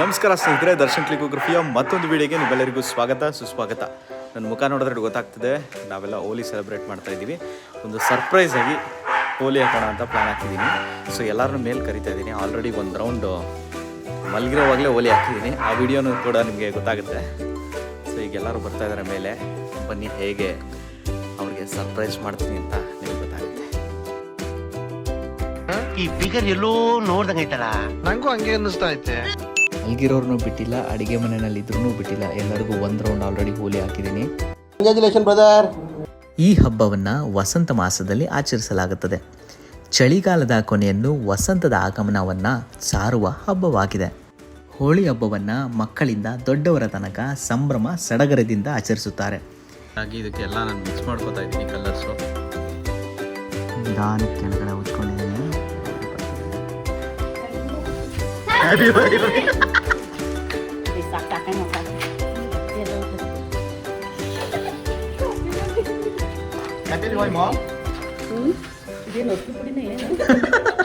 ನಮಸ್ಕಾರ ಸ್ನೇಹಿತರೆ, ದರ್ಶನ್ ಕ್ಲಿಕೋಗ್ರಫಿಯ ಮತ್ತೊಂದು ವಿಡಿಯೋಗೆ ನಿಮ್ಮೆಲ್ಲರಿಗೂ ಸ್ವಾಗತ, ಸುಸ್ವಾಗತ. ನನ್ನ ಮುಖ ನೋಡಿದ್ರೆ ಗೊತ್ತಾಗ್ತದೆ, ನಾವೆಲ್ಲ ಹೋಲಿ ಸೆಲೆಬ್ರೇಟ್ ಮಾಡ್ತಾ ಇದ್ದೀವಿ. ಒಂದು ಸರ್ಪ್ರೈಸ್ ಆಗಿ ಹೋಲಿ ಹಾಕೋಣ ಅಂತ ಪ್ಲ್ಯಾನ್ ಹಾಕಿದ್ದೀನಿ. ಸೊ ಎಲ್ಲರನ್ನೂ ಮೇಲೆ ಕರಿತಾ ಇದ್ದೀನಿ. ಆಲ್ರೆಡಿ ಒಂದು ರೌಂಡು ಮಲಗಿರೋವಾಗಲೇ ಹೋಲಿ ಹಾಕಿದ್ದೀನಿ. ಆ ವಿಡಿಯೋನು ಕೂಡ ನಿಮಗೆ ಗೊತ್ತಾಗುತ್ತೆ. ಸೊ ಈಗ ಎಲ್ಲರೂ ಬರ್ತಾ ಇದ್ದಾರೆ ಮೇಲೆ. ಬನ್ನಿ, ಹೇಗೆ ಅವ್ರಿಗೆ ಸರ್ಪ್ರೈಸ್ ಮಾಡ್ತೀನಿ ಅಂತ. ಈ ಫಿಗರ್ ಎಲ್ಲೋ ನೋಡ್ದಂಗೈತಲ್ಲ ನಂಗೂ ಹಂಗೆ ಅನ್ನಿಸ್ತಾ ಐತೆ. ಅಲ್ಗಿರೋರ್ನು ಬಿಟ್ಟಿಲ್ಲ ಅಡಿಗೆ ಮನೆಯಲ್ಲಿ ಇದ್ರೂ ಬಿಟ್ಟಿಲ್ಲ. ಎಲ್ಲರಿಗೂ ಒಂದು ರೌಂಡ್ ಆಲ್ರೆಡಿ ಹೋಲಿ ಹಾಕಿದ್ದೀನಿ. ಕಂಗ್ರ್ಯಾಚುಲೇಷನ್ ಬ್ರದರ್ ಈ ಹಬ್ಬವನ್ನು ವಸಂತ ಮಾಸದಲ್ಲಿ ಆಚರಿಸಲಾಗುತ್ತದೆ. ಚಳಿಗಾಲದ ಕೊನೆಯನ್ನು ವಸಂತದ ಆಗಮನವನ್ನು ಸಾರುವ ಹಬ್ಬವಾಗಿದೆ. ಹೋಳಿ ಹಬ್ಬವನ್ನು ಮಕ್ಕಳಿಂದ ದೊಡ್ಡವರ ತನಕ ಸಂಭ್ರಮ ಸಡಗರದಿಂದ ಆಚರಿಸುತ್ತಾರೆ. ಹಾಗಾಗಿ ಇದಕ್ಕೆಲ್ಲ ನಾನು ಮಿಕ್ಸ್ ಮಾಡ್ಕೋತಾ ಇದ್ದೀನಿ ಕಲರ್ಸು ನಿಧಾನಕ್ಕೆ ಕೆಳಗಡೆ Happy birthday! Saksakan mo pa. Happy birthday mo? Hmm? Hindi, no. Hindi na yan.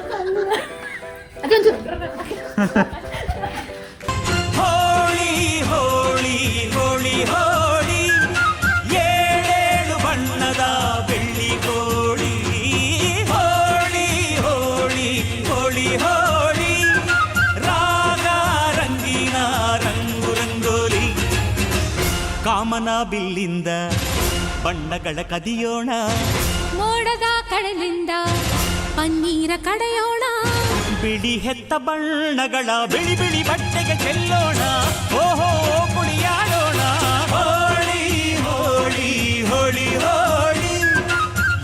ಕಾಮನ ಬಿಲ್ಲಿಂದ ಬಣ್ಣಗಳ ಕದಿಯೋಣ. ಮೋಡದ ಕಡಲಿಂದ ಪನ್ನೀರ ಕಡೆಯೋಣ. ಬಿಳಿ ಹೆತ್ತ ಬಣ್ಣಗಳ ಬಿಳಿ ಬಿಳಿ ಬಟ್ಟೆಗೆ ಚೆಲ್ಲೋಣ. ಓಹೋ ಕುಣಿಯಾಡೋಣ. ಹೋಳಿ ಹೋಳಿ ಹೋಳಿ ಹೋಳಿ.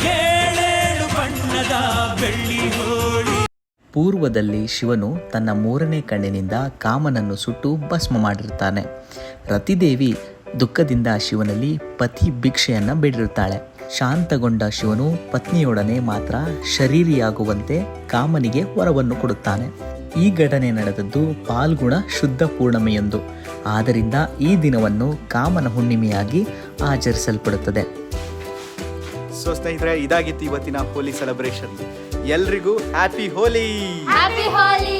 ಏಳೇಳು ಬಣ್ಣದ ಬೆಳ್ಳಿ ಹೋಳಿ. ಪೂರ್ವದಲ್ಲಿ ಶಿವನು ತನ್ನ ಮೂರನೇ ಕಣ್ಣಿನಿಂದ ಕಾಮನನ್ನು ಸುಟ್ಟು ಭಸ್ಮ ಮಾಡಿರುತ್ತಾನೆ ರತಿದೇವಿ ದುಃಖದಿಂದ ಶಿವನಲ್ಲಿ ಪತಿ ಭಿಕ್ಷೆಯನ್ನ ಬೇಡಿರುತ್ತಾಳೆ. ಶಾಂತಗೊಂಡ ಶಿವನು ಪತ್ನಿಯೊಡನೆ ಮಾತ್ರ ಶರೀರಿಯಾಗುವಂತೆ ಕಾಮನಿಗೆ ವರವನ್ನು ಕೊಡುತ್ತಾನೆ. ಈ ಘಟನೆ ನಡೆದದ್ದು ಪಾಲ್ಗುಣ ಶುದ್ಧ ಪೂರ್ಣಿಮೆಯೆಂದು. ಆದ್ದರಿಂದ ಈ ದಿನವನ್ನು ಕಾಮನ ಹುಣ್ಣಿಮೆಯಾಗಿ ಆಚರಿಸಲ್ಪಡುತ್ತದೆ. ಸೊ ಸ್ನೇಹಿತರೆ ಇದಾಗಿತ್ತು ಇವತ್ತಿನ ಹೋಲಿ ಸೆಲೆಬ್ರೇಷನ್. ಎಲ್ರಿಗೂ ಹ್ಯಾಪಿ ಹೋಲಿ! ಹ್ಯಾಪಿ ಹೋಲಿ!